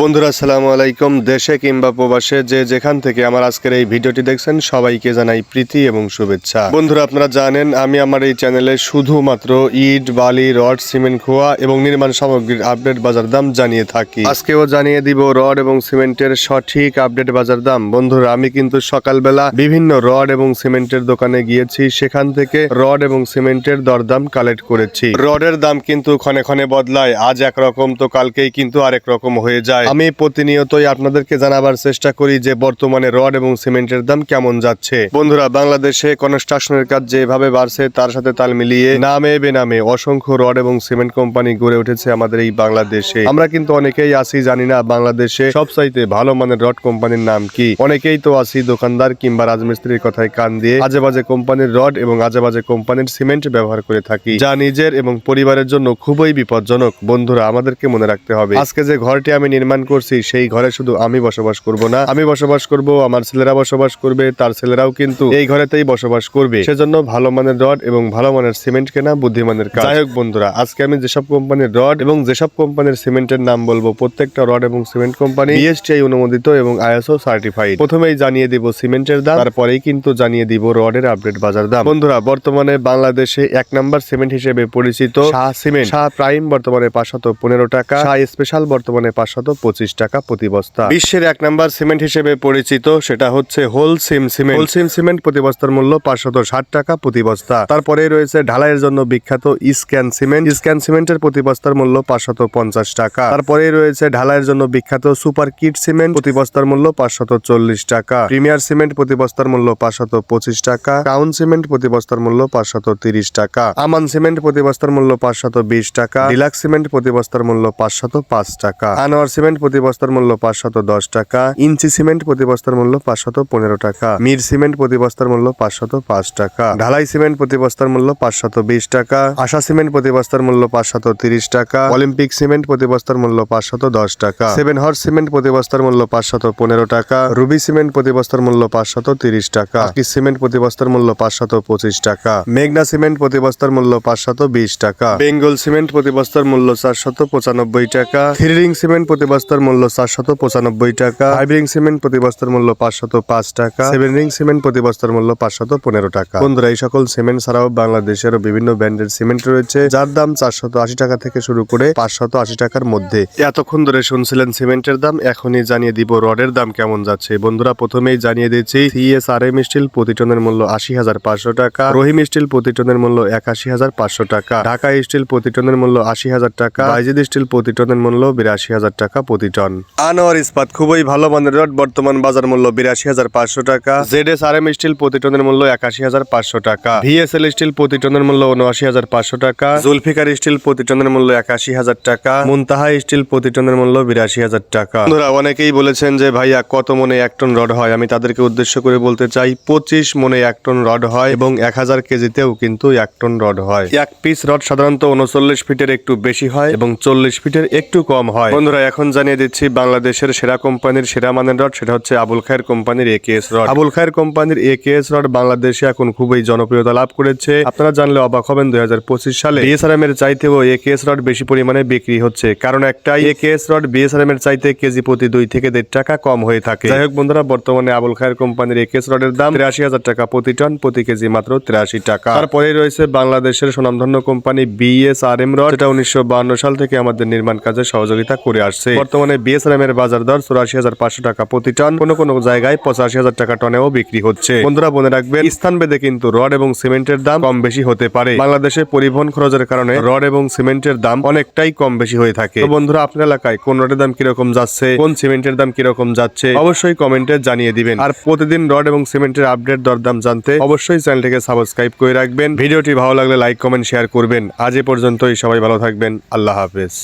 বন্ধুরা, আসসালামু আলাইকুম। দেশে কিংবা প্রবাসে যে যেখান থেকে আমার আজকের এই ভিডিওটি দেখছেন, সবাইকে জানাই প্রীতি এবং শুভেচ্ছা। বন্ধুরা, আপনারা জানেন, আমি আমার এই চ্যানেলে শুধুমাত্র ইট, বালি, রড, সিমেন্ট, খোয়া এবং নির্মাণ সামগ্রীর আপডেট বাজার দাম জানিয়ে থাকি। আজকেও জানিয়ে দিব রড এবং সিমেন্টের সঠিক আপডেট বাজার দাম। বন্ধুরা, আমি কিন্তু সকালবেলা বিভিন্ন রড এবং সিমেন্টের দোকানে গিয়েছি। সেখান থেকে রড এবং সিমেন্টের দরদাম কালেক্ট করেছি। রডের দাম কিন্তু ক্ষণে ক্ষণে বদলায়। আজ একরকম, তো কালকেই কিন্তু আরেক রকম হয়ে যায়। আমি প্রতিনিয়তই আপনাদেরকে জানাবার চেষ্টা করি যে বর্তমানে রড এবং সিমেন্টের দাম কেমন যাচ্ছে। বন্ধুরা, বাংলাদেশে কনস্ট্রাকশনের কাজ যেভাবে বাড়ছে, তার সাথে তাল মিলিয়ে নামে বেনামে অসংখ্য রড এবং সিমেন্ট কোম্পানি গড়ে উঠেছে আমাদের এই বাংলাদেশে। আমরা কিন্তু অনেকেই আসি জানি না বাংলাদেশে সবচাইতে ভালো মানের রড কোম্পানির নাম কি। অনেকেই তো আসি দোকানদার কিংবা রাজমিস্ত্রির কথায় কান দিয়ে আজে বাজে কোম্পানির রড এবং আজে বাজে কোম্পানির সিমেন্ট ব্যবহার করে থাকি, যা নিজের এবং পরিবারের জন্য খুবই বিপজ্জনক। বন্ধুরা, আমাদেরকে মনে রাখতে হবে, আজকে যে ঘরটি আমি নির্মাণ করছি, সেই ঘরে শুধু আমি বসবাস করব না। আমি বসবাস করব, আমার ছেলেরা বসবাস করবে, তার ছেলেরাও কিন্তু এই ঘরেতেই বসবাস করবে। সেজন্য ভালো মানের রড এবং ভালো মানের সিমেন্ট কেনা বুদ্ধিমানের কাজ। যাই হোক বন্ধুরা, আজকে আমি যেসব কোম্পানির রড এবং যেসব কোম্পানির সিমেন্টের নাম বলব, প্রত্যেকটা রড এবং সিমেন্ট কোম্পানি বিএসটিআই অনুমোদিত এবং আইএসও সার্টিফাইড প্রথমেই জানিয়ে দিব সিমেন্টের দাম, তারপরেই কিন্তু জানিয়ে দিব রডের আপডেট বাজার দাম। বন্ধুরা, বর্তমানে বাংলাদেশে এক নাম্বার সিমেন্ট হিসেবে পরিচিত শাহ সিমেন্ট। শাহ প্রাইম বর্তমানে পাঁচশত পনেরো টাকা, শাহ স্পেশাল বর্তমানে পাঁচশত পঁচিশ টাকা প্রতি বস্তা। বিশ্বের এক নাম্বার সিমেন্ট হিসেবে পরিচিত সেটা হচ্ছে Holcim cement. Holcim cement প্রতি বস্তার মূল্য পাঁচশত ষাট টাকা প্রতি বস্তা। তারপরে রয়েছে ঢালাইয়ের জন্য বিখ্যাত স্ক্যান সিমেন্ট। স্ক্যান সিমেন্টের প্রতি বস্তার মূল্য পাঁচশত পঞ্চাশ টাকা। তারপরে রয়েছে ঢালাইয়ের জন্য বিখ্যাত সুপার কিট সিমেন্ট প্রতি বস্তার মূল্য পাঁচশত চল্লিশ টাকা। প্রিমিয়ার সিমেন্ট প্রতি বস্তার মূল্য পাঁচশত পঁচিশ টাকা। টাউন সিমেন্ট প্রতি বস্তার মূল্য পাঁচশত তিরিশ টাকা। আমান সিমেন্ট প্রতি বস্তার মূল্য পাঁচশত বিশ টাকা। ডিলাক্স সিমেন্ট প্রতি বস্তার মূল্য পাঁচশত পাঁচ টাকা। আনোয়ার সিমেন্ট প্রতি বস্তার মূল্য পাঁচশত দশ টাকা ইঞ্চি সিমেন্ট প্রতি বস্তার মূল্য পাঁচশত পনেরো টাকা মির সিমেন্ট প্রতি বস্তার মূল্য পাঁচশত পাঁচ টাকা ঢালাই সিমেন্ট প্রতি বস্তার মূল্য পাঁচশত বিশ টাকা আশা সিমেন্ট প্রতি বস্তার মূল্য পাঁচশত তিরিশ টাকা অলিম্পিক সিমেন্ট প্রতি বস্তার মূল্য পাঁচশত দশ টাকা সেভেন হর্স সিমেন্ট প্রতি বস্তার মূল্য পাঁচশত পনেরো টাকা রুবি সিমেন্ট প্রতি বস্তার মূল্য পাঁচশত তিরিশ টাকা সিমেন্ট প্রতি বস্তার মূল্য পাঁচশত পঁচিশ টাকা মেঘনা সিমেন্ট প্রতি বস্তার মূল্য পাঁচশত বিশ টাকা বেঙ্গল সিমেন্ট প্রতি বস্তার মূল্য চারশত পঁচানব্বই টাকা থ্রি রিং সিমেন্ট প্রতি বস্তার মূল্য চারশত পঁচানব্বই টাকা। ফাইভ রিং সিমেন্ট প্রতি বস্তার মূল্য পাঁচশত পাঁচ টাকা। সেভেন রিং সিমেন্ট প্রতি বস্তার মূল্য পাঁচশত পনেরো টাকা। বন্ধুরা এই সকল সিমেন্ট ছাড়াও বাংলাদেশের বিভিন্ন ব্র্যান্ডের সিমেন্ট রয়েছে যার দাম চারশত আশি টাকা থেকে শুরু করে পাঁচশত আশি টাকার মধ্যে। এতক্ষণ ধরে শুনছিলেন সিমেন্টের দাম এখনই জানিয়ে দিব রডের দাম কেমন যাচ্ছে। বন্ধুরা প্রথমেই জানিয়ে দিচ্ছি সিএস আর এম স্টিল প্রতি টনের মূল্য আশি হাজার পাঁচশো টাকা রহিম স্টিল প্রতি টনের মূল্য একাশি হাজার পাঁচশো টাকা ঢাকা স্টিল প্রতি টনের মূল্য আশি হাজার টাকা বাইজিদ স্টিল প্রতি টনের মূল্য বিরাশি হাজার টাকা প্রতি টন আনোয়ার ইস্পাত খুবই ভালো মানের রড বর্তমান বাজার মূল্য বিরাশি হাজার পাঁচশো টাকা। Z S R M steel প্রতি টনের মূল্য একাশি হাজার পাঁচশো টাকা। ভিএসএল স্টিল প্রতি টনের মূল্য উনআশি হাজার পাঁচশো টাকা। জুলফিকার স্টিল প্রতি টনের মূল্য একাশি হাজার টাকা। মুনতাহা স্টিল প্রতি টনের মূল্য বিরাশি হাজার টাকা। বন্ধুরা অনেকেই বলেছেন যে ভাইয়া কত মনে এক টন রড হয়? আমি তাদেরকে উদ্দেশ্য করে বলতে চাই পঁচিশ মনে এক টন রড হয় এবং এক হাজার কেজিতেও কিন্তু এক টন রড হয়। এক পিস রড সাধারণত উনচল্লিশ ফিটের একটু বেশি হয় এবং চল্লিশ ফিটের একটু কম হয়। বন্ধুরা এখন জানিয়ে দিচ্ছি, বাংলাদেশের সেরা কোম্পানির সেরা মানের রড সেটা হচ্ছে আবুল খায়ের কোম্পানির একেএস রড। আবুল খায়ের কোম্পানির একেএস রড বাংলাদেশে এখন খুবই জনপ্রিয়তা লাভ করেছে। আপনারা জানলে অবাক হবেন, দুই হাজার পঁচিশ সালে বিএসআরএম এর চাইতেও এ কে এস রড বেশি পরিমাণে বিক্রি হচ্ছে। কারণ একটাই একেএস রড বিএসআরএম এর চাইতে কেজি প্রতি দুই থেকে দেড় টাকা কম হয়ে থাকে। যাই হোক বন্ধুরা, বর্তমানে আবুল খায়ের কোম্পানির একেএস রডের দাম তিরাশি হাজার টাকা প্রতি টন, প্রতি কেজি মাত্র তিরাশি টাকা। তারপরে রয়েছে বাংলাদেশের সুনামধন্য কোম্পানি বিএসআরএম রড, যেটা উনিশশো সাল থেকে আমাদের নির্মাণ কাজে সহযোগিতা করে আসছে। বর্তমানে বিএসআরএম এর বাজার দর চুরাশি হাজার পাঁচশো টাকা প্রতি টন। কোনো কোনো জায়গায় পঁচাশি হাজার টাকা টনেও বিক্রি হচ্ছে। বন্ধুরা, মনে রাখবেন, স্থান ভেদে কিন্তু রড এবং সিমেন্টের দাম কম বেশি হতে পারে। বাংলাদেশে পরিবহন খরচের কারণে রড এবং সিমেন্টের দাম অনেকটাই কম বেশি হয়ে থাকে। বন্ধুরা, আপনার এলাকায় কোন রডের দাম কীরকম যাচ্ছে, কোন সিমেন্টের দাম কীরকম যাচ্ছে, অবশ্যই কমেন্টে জানিয়ে দিবেন। আর প্রতিদিন রড এবং সিমেন্টের আপডেট দরদাম জানতে অবশ্যই চ্যানেলটিকে সাবস্ক্রাইব করে রাখবেন। ভিডিওটি ভালো লাগলে লাইক, কমেন্ট, শেয়ার করবেন। আজ এ পর্যন্তই, সবাই ভালো থাকবেন। আল্লাহ হাফেজ।